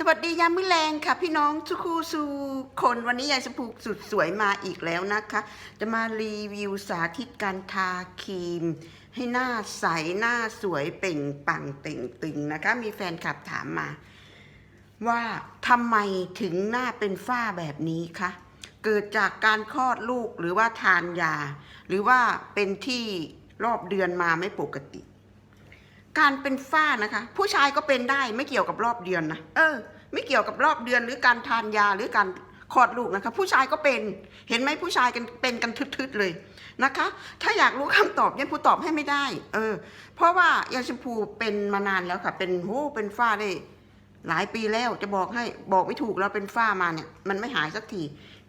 สวัสดียามมื้อแรงค่ะ พี่น้องทุกคู่สู่คนวันนี้ยายสผูกสุดสวยมาอีกแล้วนะคะ จะมารีวิวสาธิตการทาครีม ให้หน้าใสหน้าสวยเปล่งปังเต่งตึงนะคะ มีแฟนคลับถามมา ว่าทำไมถึงหน้าเป็นฝ้าแบบนี้คะเกิดจากการคลอดลูกหรือว่าทานยา หรือว่าเป็นที่รอบเดือนมาไม่ปกติ การเป็นฝ้านะคะ ผู้ชายก็เป็นได้ไม่เกี่ยวกับรอบเดือนนะเออ ไม่เกี่ยวกับรอบเดือนหรือการทานยาหรือการคลอดลูกนะคะ ผู้ชายก็เป็นเห็นไหมผู้ชายกันเป็นกันทึดๆเลยนะคะ ถ้าอยากรู้คำตอบยันผู้ตอบให้ไม่ได้ เออ เพราะว่ายาชมพูเป็นมานานแล้วค่ะ เป็นโหเป็นฝ้าได้หลายปีแล้วจะบอกให้บอกไม่ถูกแล้วเป็นฝ้ามาเนี่ย มันไม่หายสักที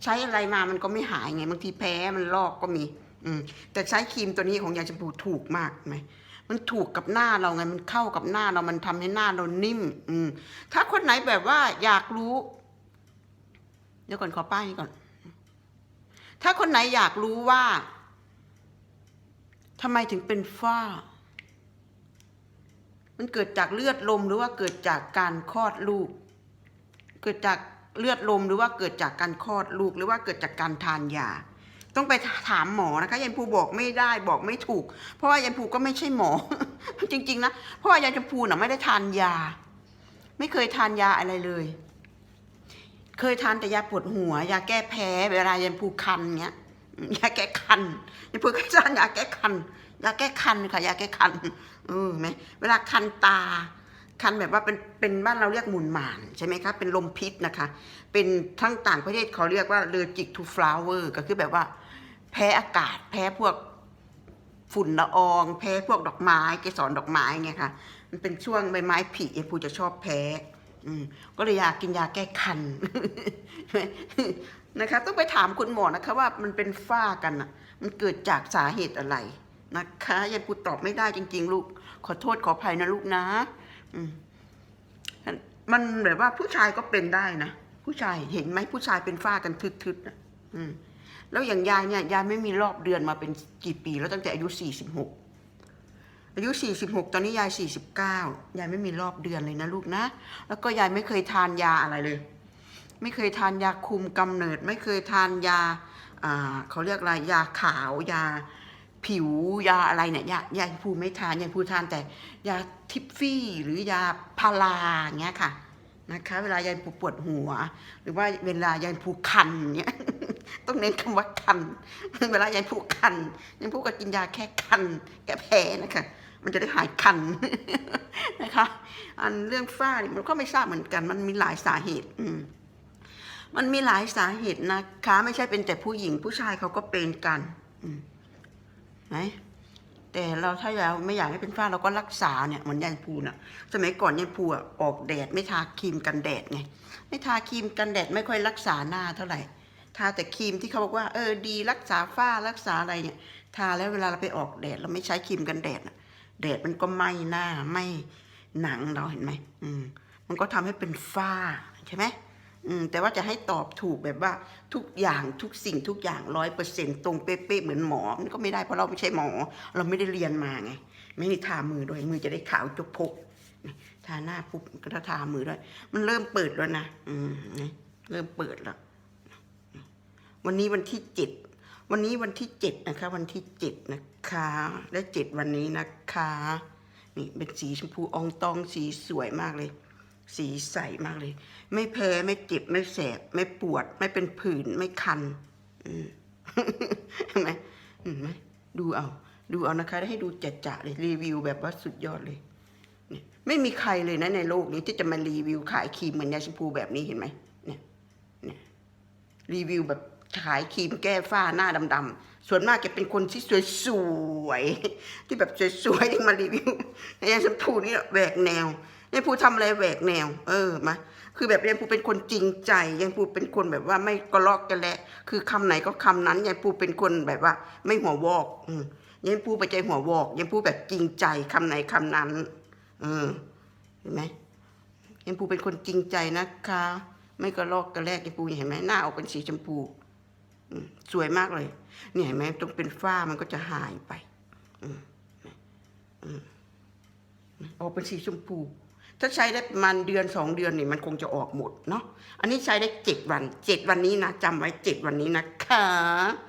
ใช้อะไรมามันก็ไม่หายไงบางทีแพ้มันลอกก็มี อืมแต่ใช้ครีมตัวนี้ของยาชมพูถูกมากไหม มันถูกกับหน้าเราไงมันเข้ากับหน้าเรามันทำให้หน้าเรานิ่ม อืม ถ้าคนไหนแบบว่าอยากรู้ เดี๋ยวก่อนขอป้ายนี้ก่อน ถ้าคนไหนอยากรู้ว่าทำไมถึงเป็นฝ้า มันเกิดจากเลือดลมหรือว่าเกิดจากการคลอดลูก เกิดจากเลือดลมหรือว่าเกิดจากการคลอดลูกหรือว่าเกิดจากการทานยา ต้องไปถามหมอนะคะยันภูบอกไม่ได้บอกไม่ถูก เพราะว่ายันภูก็ไม่ใช่หมอ จริง ๆ นะเพราะว่ายันภูน่ะไม่ได้ทานยา ไม่เคยทานยาอะไรเลย เคยทานแต่ยาปวดหัว ยาแก้แพ้เวลายันภูคันเงี้ยยาแก้คันยันภูก็ทานยาแก้คันยาแก้คันค่ะยาแก้คันเออไหมเวลาคันตา คันแบบว่าเป็นเป็นบ้านเราเรียกหมุนหมานใช่ไหมคะเป็นลมพิษนะคะ เป็นทั้งต่างประเทศเขาเรียกว่า allergic to flower ก็คือแบบว่า แพ้อากาศแพ้พวกฝุ่นละออง แพ้พวกดอกไม้เกสรดอกไม้ไงค่ะมันเป็นช่วงใบไม้ผลิเอพูจะชอบแพ้ก็เลยอยากกินยาแก้คันนะคะ ต้องไปถามคุณหมอนะคะ ว่ามันเป็นฝ้ากันอะ มันเกิดจากสาเหตุอะไรนะคะ ยังกูตอบไม่ได้จริง ๆ ลูก ขอโทษขออภัยนะลูกนะ มันแบบว่าผู้ชายก็เป็นได้นะผู้ชายเห็นไหมผู้ชายเป็นฝ้ากันทึดๆนะอืมแล้วอย่างยายเนี่ยยายไม่มีรอบเดือนมาเป็นกี่ปี แล้วตั้งแต่อายุสี่สิบหกอายุสี่สิบหกตอนนี้ยายสี่สิบเก้ายายไม่มีรอบเดือนเลยนะลูกนะ แล้วก็ยายไม่เคยทานยาอะไรเลย ไม่เคยทานยาคุมกำเนิด ไม่เคยทานยาอ่าเขาเรียกอะไรยาขาวยา ผิวยาอะไรเนี่ยยายายพูไม่ทานยายพูทานแต่ยาทิฟฟี่หรือยาพาราเงี้ยค่ะนะคะ เวลายายปูปวดหัว หรือว่าเวลายายปูคันเนี้ยต้องเน้นคำว่าคัน เวลายายผูคันยายผูก็กินยาแค่คันแก้แพ้นะคะมันจะได้หายคันนะคะ อันเรื่องฝ้าเนี่ยมันก็ไม่ทราบเหมือนกัน มันมีหลายสาเหตุ อืมมันมีหลายสาเหตุนะคะ ไม่ใช่เป็นแต่ผู้หญิงผู้ชายเขาก็เป็นกัน อืม ไหนแต่เราถ้าเราไม่อยากให้เป็นฝ้าเราก็รักษาเนี่ยเหมือนยายภูน่ะ สมัยก่อนยายภูอะออกแดดไม่ทาครีมกันแดดไงไม่ทาครีมกันแดดไม่ค่อยรักษาหน้าเท่าไหร่ทาแต่ครีมที่เขาบอกว่าเออดีรักษาฝ้ารักษาอะไรเนี่ยทาแล้วเวลาเราไปออกแดด เราไม่ใช้ครีมกันแดดแดดมันก็ไหม้หน้าไหม้หนังเราเห็นไหมอืมมันก็ทำให้เป็นฝ้าใช่ไหม แต่ว่าจะให้ตอบถูกแบบว่าทุกอย่างทุกสิ่งทุกอย่างร้อยเปอร์เซ็นตรงเป๊ะๆเหมือนหมอมันก็ไม่ได้เพราะเราไม่ใช่หมอ เราไม่ได้เรียนมาไง ไม่ได้ทามือด้วยมือจะได้ขาวจุกพกทาหน้าปุ๊บก็ทามือด้วย มันเริ่มเปิดแล้วนะอืมนี่เริ่มเปิดแล้ว วันนี้วันที่เจ็ดวันนี้วันที่เจ็ดนะคะ วันที่เจ็ดนะคะ และเจ็ดวันนี้นะคะ นี่เป็นสีชมพูอองตองสีสวยมากเลย สีใสมากเลย ไม่แพ้ไม่เจ็บไม่แสบ ไม่ปวด ไม่เป็นผื่นไม่คันเห็นไหมเห็นไหมดูเอา ดูเอานะคะได้ให้ดูจัดจะเลยรีวิวแบบว่าสุดยอดเลยเนี่ยไม่มีใครเลยนะในโลกนี้ที่จะมารีวิวขายครีมเหมือนยาชมพูแบบนี้เห็นไหมเนี่ยเนี่ยรีวิวแบบขายครีมแก้ฝ้าหน้าดำๆส่วนมากจะเป็นคนที่สวยๆที่แบบสวยๆที่มารีวิวในยันชมพูนี่แหวกแนว ยันพูทำอะไรแหวกแนว เออมาคือแบบยันพูเป็นคนจริงใจยันพูเป็นคนแบบว่าไม่กระลอกกระแหละ คือคำไหนก็คำนั้นยันพูเป็นคนแบบว่า ไม่หัววอกอืยันพูไปใจหัววอกยันพูแบบจริงใจคำไหนคำนั้นเออเห็นไหมเห็นปูเป็นคนจริงใจนะคะ ไม่กระลอกกระแลกเห็นปูเห็นไหมหน้าออกเป็นสีชมพูสวยมากเลย เนี่ยเห็นไหมต้องเป็นฝ้ามันก็จะหายไปออกเป็นสีชมพู ถ้าใช้ได้ประมาณเดือนสองเดือนนี่มันคงจะออกหมดเนาะ อันนี้ใช้ได้เจ็ดวันเจ็ดวันนี้นะจำไว้เจ็ดวันนี้นะคะ